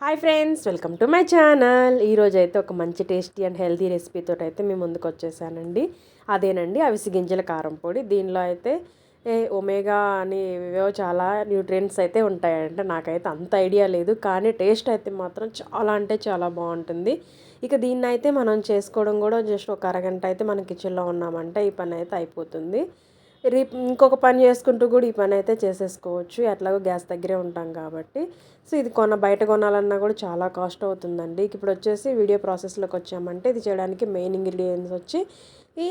Hi friends welcome to my channel ఈరోజు అయితే ఒక మంచి టేస్టీ అండ్ హెల్తీ రెసిపీతో అయితే మేము ముందుకు వచ్చేసానండి. అదేనండి అవిసి గింజల కారం పొడి. దీనిలో అయితే ఏ ఒమేగా అని ఏవేవో చాలా న్యూట్రియంట్స్ అయితే ఉంటాయంటే. నాకైతే అంత ఐడియా లేదు కానీ టేస్ట్ అయితే మాత్రం చాలా అంటే చాలా బాగుంటుంది. ఇక దీన్ని అయితే మనం చేసుకోవడం కూడా జస్ట్ ఒక అరగంట అయితే మన కిచెన్లో ఉన్నామంటే. ఈ పని అయితే అయిపోతుంది. రీ ఇంకొక పని చేసుకుంటూ కూడా ఈ పని అయితే చేసేసుకోవచ్చు. ఎట్లాగో గ్యాస్ దగ్గరే ఉంటాం కాబట్టి. సో ఇది కొన బయట కొనాలన్నా కూడా చాలా కాస్ట్ అవుతుందండి. ఇప్పుడు వచ్చేసి వీడియో ప్రాసెస్లోకి వచ్చామంటే ఇది చేయడానికి మెయిన్ ఇంగ్రీడియంట్స్ వచ్చి ఈ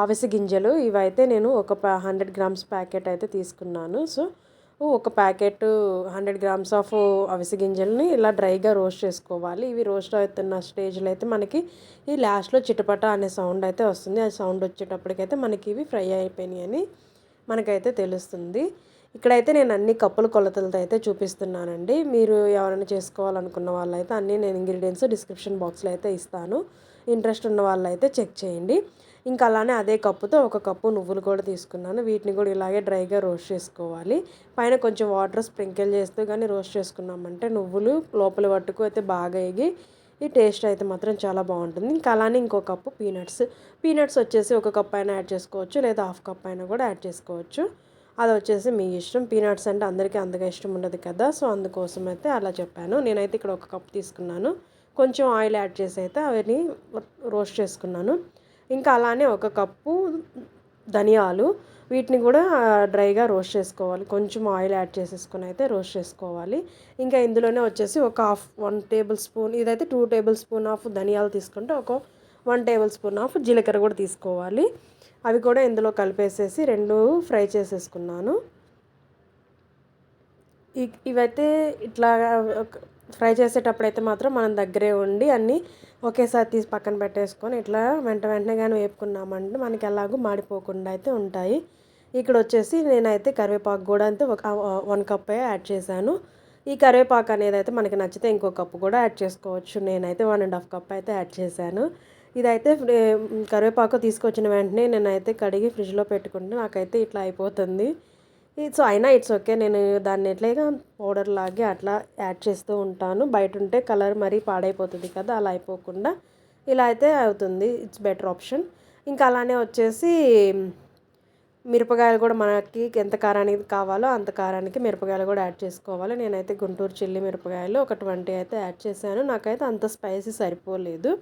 ఆవిసి గింజలు ఇవైతే నేను ఒక హండ్రెడ్ గ్రామ్స్ ప్యాకెట్ అయితే తీసుకున్నాను. సో ఒక ప్యాకెట్ హండ్రెడ్ గ్రామ్స్ ఆఫ్ అవిసె గింజల్ని ఇలా డ్రైగా రోస్ట్ చేసుకోవాలి. ఇవి రోస్ట్ అవుతున్న స్టేజ్లో అయితే మనకి ఈ లాస్ట్లో చిటపట అనే సౌండ్ అయితే వస్తుంది. ఆ సౌండ్ వచ్చేటప్పటికైతే మనకి ఇవి ఫ్రై అయిపోయినాయి అని మనకైతే తెలుస్తుంది. ఇక్కడైతే నేను అన్ని కప్పుల కొలతలతో అయితే చూపిస్తున్నానండి. మీరు ఎవరైనా చేసుకోవాలనుకున్న వాళ్ళైతే అన్నీ నేను ఇంగ్రీడియంట్స్ డిస్క్రిప్షన్ బాక్స్లో అయితే ఇస్తాను. ఇంట్రెస్ట్ ఉన్న వాళ్ళైతే చెక్ చేయండి. ఇంకా అలానే అదే కప్పుతో ఒక కప్పు నువ్వులు కూడా తీసుకున్నాను. వీటిని కూడా ఇలాగే డ్రైగా రోస్ట్ చేసుకోవాలి. పైన కొంచెం వాటర్ స్ప్రింకిల్ చేస్తూ కానీ రోస్ట్ చేసుకున్నామంటే నువ్వులు లోపల పట్టుకు అయితే బాగా ఎగి ఈ టేస్ట్ అయితే మాత్రం చాలా బాగుంటుంది. ఇంకా అలానే ఇంకో కప్పు పీనట్స్ పీనట్స్ వచ్చేసి ఒక కప్ అయినా యాడ్ చేసుకోవచ్చు. లేదా హాఫ్ కప్ అయినా కూడా యాడ్ చేసుకోవచ్చు. అది వచ్చేసి మీ ఇష్టం. పీనట్స్ అంటే అందరికీ అంతగా ఇష్టం ఉండదు కదా. సో అందుకోసం అయితే అలా చెప్పాను. నేనైతే ఇక్కడ ఒక కప్ తీసుకున్నాను. కొంచెం ఆయిల్ యాడ్ చేసి అయితే అవన్నీ రోస్ట్ చేసుకున్నాను. ఇంకా అలానే ఒక కప్పు ధనియాలు. వీటిని కూడా డ్రైగా రోస్ట్ చేసుకోవాలి. కొంచెం ఆయిల్ యాడ్ చేసేసుకొని అయితే రోస్ట్ చేసుకోవాలి. ఇంకా ఇందులోనే వచ్చేసి ఒక హాఫ్ వన్ టేబుల్ స్పూన్ ఇదైతే టూ టేబుల్ స్పూన్ ఆఫ్ ధనియాలు తీసుకుంటే ఒక వన్ టేబుల్ స్పూన్ ఆఫ్ జీలకర్ర కూడా తీసుకోవాలి. అవి కూడా ఇందులో కలిపేసేసి రెండు ఫ్రై చేసేసుకున్నాను. ఇవైతే ఇట్లా ఫ్రై చేసేటప్పుడు అయితే మాత్రం మనం దగ్గరే ఉండి అన్నీ ఒకేసారి తీసి పక్కన పెట్టేసుకొని ఇట్లా వెంట వెంటనే కానీ వేపుకున్నామంటే మనకి ఎలాగో మాడిపోకుండా అయితే ఉంటాయి. ఇక్కడ వచ్చేసి నేనైతే కరివేపాకు కూడా అంతే ఒక వన్ కప్ యాడ్ చేశాను. ఈ కరివేపాకు అనేది అయితే మనకి నచ్చితే ఇంకో కప్పు కూడా యాడ్ చేసుకోవచ్చు. నేనైతే వన్ అండ్ హాఫ్ కప్ అయితే యాడ్ చేశాను. ఇదైతే కరివేపాకు తీసుకొచ్చిన వెంటనే నేనైతే కడిగి ఫ్రిడ్జ్లో పెట్టుకుంటే నాకైతే ఇట్లా అయిపోతుంది. సో అయినా ఇట్స్ ఓకే. నేను దాన్ని ఎట్లాగా పౌడర్ లాగే అట్లా యాడ్ చేస్తూ ఉంటాను. బయట ఉంటే కలర్ మరీ పాడైపోతుంది కదా అలా అయిపోకుండా. ఇలా అయితే అవుతుంది. It's better option. ఇంకా అలానే వచ్చేసి మిరపకాయలు కూడా మనకి ఎంత కారానికి కావాలో అంత కారానికి మిరపకాయలు కూడా యాడ్ చేసుకోవాలి. నేనైతే గుంటూరు చిల్లి మిరపకాయలు ఒక ట్వంటీ అయితే యాడ్ చేశాను. నాకైతే అంత స్పైసీ సరిపోలేదు.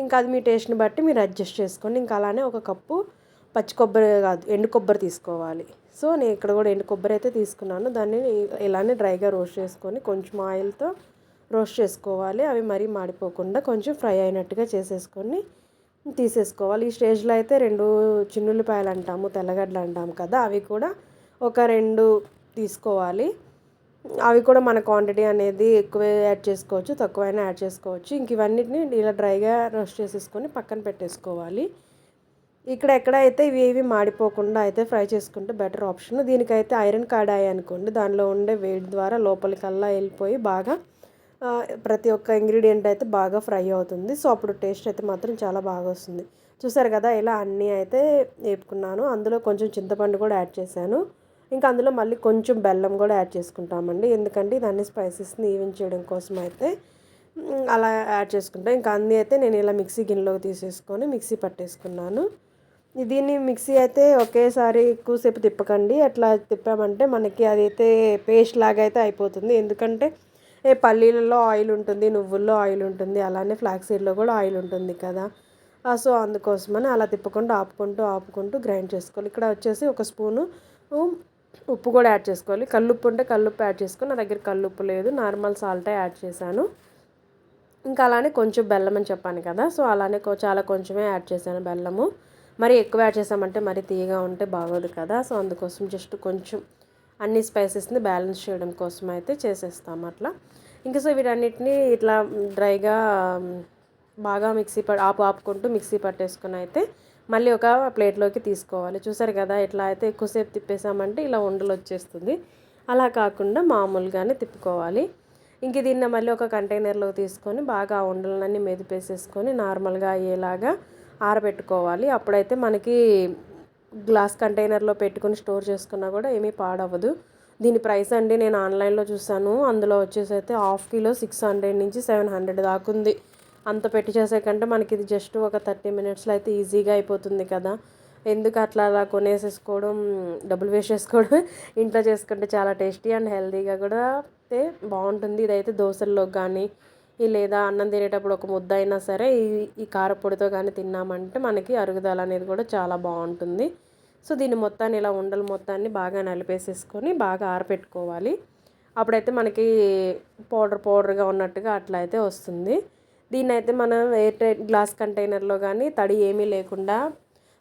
ఇంకా అది మీ టేస్ట్ని బట్టి మీరు అడ్జస్ట్ చేసుకోండి. ఇంకా అలానే ఒక కప్పు పచ్చి కొబ్బరి కాదు ఎండు కొబ్బరి తీసుకోవాలి. సో నేను ఇక్కడ కూడా ఎండు కొబ్బరి అయితే తీసుకున్నాను. దాన్ని ఇలానే డ్రైగా రోస్ట్ చేసుకొని కొంచెం ఆయిల్తో రోస్ట్ చేసుకోవాలి. అవి మరీ మాడిపోకుండా కొంచెం ఫ్రై అయినట్టుగా చేసేసుకొని తీసేసుకోవాలి. ఈ స్టేజ్లో అయితే రెండు చిన్నుల్లిపాయలు అంటాము తెల్లగడ్డలు అంటాము కదా అవి కూడా ఒక రెండు తీసుకోవాలి. అవి కూడా మన క్వాంటిటీ అనేది ఎక్కువే యాడ్ చేసుకోవచ్చు తక్కువైనా యాడ్ చేసుకోవచ్చు. ఇంక ఇవన్నిటిని ఇలా డ్రైగా రోస్ట్ చేసేసుకొని పక్కన పెట్టేసుకోవాలి. ఇక్కడ ఎక్కడైతే ఇవి ఏవి మాడిపోకుండా అయితే ఫ్రై చేసుకుంటే బెటర్ ఆప్షన్ దీనికైతే ఐరన్ కాడాయి అనుకోండి. దానిలో ఉండే వేడి ద్వారా లోపలికల్లా వెళ్ళిపోయి బాగా ప్రతి ఒక్క ఇంగ్రీడియంట్ అయితే బాగా ఫ్రై అవుతుంది. సో అప్పుడు టేస్ట్ అయితే మాత్రం చాలా బాగా వస్తుంది. చూసారు కదా ఇలా అన్నీ అయితే వేపుకున్నాను. అందులో కొంచెం చింతపండు కూడా యాడ్ చేశాను. ఇంకా అందులో మళ్ళీ కొంచెం బెల్లం కూడా యాడ్ చేసుకుంటామండి. ఎందుకంటే దాన్ని స్పైసెస్ని ఈవెన్ చేయడం కోసం అయితే అలా యాడ్ చేసుకుంటాం. ఇంకా అన్నీ అయితే నేను ఇలా మిక్సీ గిన్నెలోకి తీసేసుకొని మిక్సీ పట్టేసుకున్నాను. దీన్ని మిక్సీ అయితే ఒకేసారి ఎక్కువసేపు తిప్పకండి. అట్లా తిప్పామంటే మనకి అదైతే పేస్ట్ లాగా అయితే అయిపోతుంది. ఎందుకంటే ఏ పల్లీలలో ఆయిల్ ఉంటుంది నువ్వుల్లో ఆయిల్ ఉంటుంది అలానే ఫ్లాక్ సీడ్లో కూడా ఆయిల్ ఉంటుంది కదా. సో అందుకోసమని అలా తిప్పకుండా ఆపుకుంటూ ఆపుకుంటూ గ్రైండ్ చేసుకోవాలి. ఇక్కడ వచ్చేసి ఒక స్పూను ఉప్పు కూడా యాడ్ చేసుకోవాలి. కల్లుప్పు ఉంటే కల్లుప్పు యాడ్ చేసుకుని నా దగ్గర కల్లుప్పు లేదు. నార్మల్ సాల్టే యాడ్ చేశాను. ఇంకా అలానే కొంచెం బెల్లం అని చెప్పాను కదా. సో అలానే చాలా కొంచెమే యాడ్ చేశాను బెల్లము. మరి ఎక్కువ యాడ్ చేసామంటే మరి తీయగా ఉంటే బాగోదు కదా. సో అందుకోసం జస్ట్ కొంచెం అన్ని స్పైసెస్ని బ్యాలెన్స్ చేయడం కోసం అయితే చేసేస్తాం అట్లా. ఇంకా సో వీటన్నిటిని ఇట్లా డ్రైగా బాగా మిక్సీ ప ఆపు ఆపుకుంటూ మిక్సీ పట్టేసుకుని అయితే మళ్ళీ ఒక ప్లేట్లోకి తీసుకోవాలి. చూసారు కదా ఇట్లా అయితే ఎక్కువసేపు తిప్పేసామంటే ఇలా ఉండలు వచ్చేస్తుంది. అలా కాకుండా మామూలుగానే తిప్పుకోవాలి. ఇంక దీన్ని మళ్ళీ ఒక కంటైనర్లో తీసుకొని బాగా ఉండలన్నీ మెదిపేసేసుకొని నార్మల్గా అయ్యేలాగా ఆరబెట్టుకోవాలి. అప్పుడైతే మనకి గ్లాస్ కంటైనర్లో పెట్టుకుని స్టోర్ చేసుకున్నా కూడా ఏమీ పాడవదు దీని ప్రైస్ అండి నేను ఆన్లైన్లో చూసాను అందులో వచ్చేసి అయితే హాఫ్ కిలో సిక్స్ హండ్రెడ్ నుంచి సెవెన్ హండ్రెడ్ దాకా ఉంది. అంత పెట్టి చేసే కంటే మనకి ఇది జస్ట్ ఒక థర్టీ మినిట్స్లో అయితే ఈజీగా అయిపోతుంది కదా. ఎందుకు అట్లా అలా కొనేసేసుకోవడం డబ్బులు వేస్ట్ చేసుకోవడం ఇంట్లో చేసుకుంటే చాలా టేస్టీ అండ్ హెల్తీగా కూడా అయితే బాగుంటుంది. ఇదైతే దోశల్లో కానీ లేదా అన్నం తినేటప్పుడు ఒక ముద్ద అయినా సరే ఈ ఈ కారపొడితో కానీ తిన్నామంటే మనకి అరుగుదల అనేది కూడా చాలా బాగుంటుంది. సో దీన్ని మొత్తాన్ని ఇలా ఉండలు మొత్తాన్ని బాగా నలిపేసేసుకొని బాగా ఆరపెట్టుకోవాలి. అప్పుడైతే మనకి పౌడర్ పౌడర్గా ఉన్నట్టుగా అట్లా అయితే వస్తుంది. దీన్ని అయితే మనం ఎయిర్ టైట్ గ్లాస్ కంటైనర్లో కానీ తడి ఏమీ లేకుండా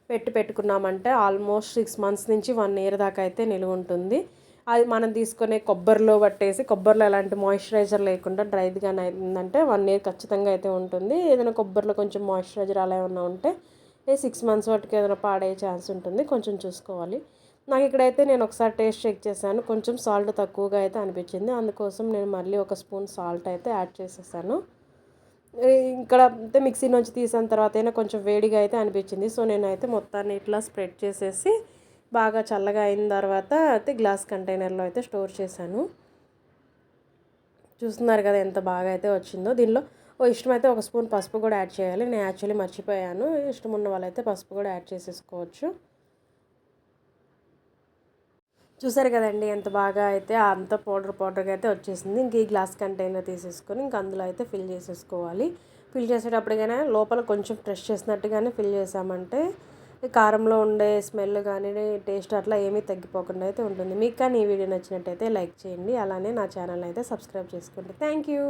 పెట్టి పెట్టుకున్నామంటే ఆల్మోస్ట్ సిక్స్ మంత్స్ నుంచి వన్ ఇయర్ దాకా అయితే నిలువ ఉంటుంది. అది మనం తీసుకునే కొబ్బరిలో పట్టేసి కొబ్బరిలో ఎలాంటి మాయిశ్చరైజర్ లేకుండా డ్రైగా అయిందంటే వన్ ఇయర్ ఖచ్చితంగా అయితే ఉంటుంది. ఏదైనా కొబ్బరిలో కొంచెం మాయిశ్చరైజర్ అలా ఏమన్నా ఉంటే ఏ సిక్స్ మంత్స్ వరకు ఏదైనా పాడయ్యే ఛాన్స్ ఉంటుంది. కొంచెం చూసుకోవాలి. నాకు ఇక్కడైతే నేను ఒకసారి టేస్ట్ చెక్ చేశాను. కొంచెం సాల్ట్ తక్కువగా అయితే అనిపించింది. అందుకోసం నేను మళ్ళీ ఒక స్పూన్ సాల్ట్ అయితే యాడ్ చేసేసాను. ఇక్కడ అయితే మిక్సీ నుంచి తీసిన తర్వాత అయినా కొంచెం వేడిగా అయితే అనిపించింది. సో నేనైతే మొత్తాన్ని ఇట్లా స్ప్రెడ్ చేసేసి బాగా చల్లగా అయిన తర్వాత అయితే గ్లాస్ కంటైనర్లో అయితే స్టోర్ చేశాను. చూస్తున్నారు కదా ఎంత బాగా అయితే వచ్చిందో. దీనిలో ఓ ఇష్టమైతే ఒక స్పూన్ పసుపు కూడా యాడ్ చేయాలి. నేను యాక్చువల్లీ మర్చిపోయాను. ఇష్టం ఉన్న వాళ్ళైతే పసుపు కూడా యాడ్ చేసేసుకోవచ్చు. చూసారు కదండి ఎంత బాగా అయితే అంత పౌడర్ పౌడర్గా అయితే వచ్చేసింది. ఇంక ఈ గ్లాస్ కంటైనర్ తీసేసుకొని ఇంక అందులో అయితే ఫిల్ చేసేసుకోవాలి. ఫిల్ చేసేటప్పటికైనా లోపల కొంచెం ఫ్రెష్ చేసినట్టుగానే ఫిల్ చేసామంటే కారంలో ఉండే స్మెల్ కానీ టేస్ట్ అట్లా ఏమీ తగ్గిపోకుండా అయితే ఉంటుంది. మీకు కానీ ఈ వీడియో నచ్చినట్టయితే లైక్ చేయండి. అలానే నా ఛానల్ అయితే సబ్స్క్రైబ్ చేసుకోండి. Thank you.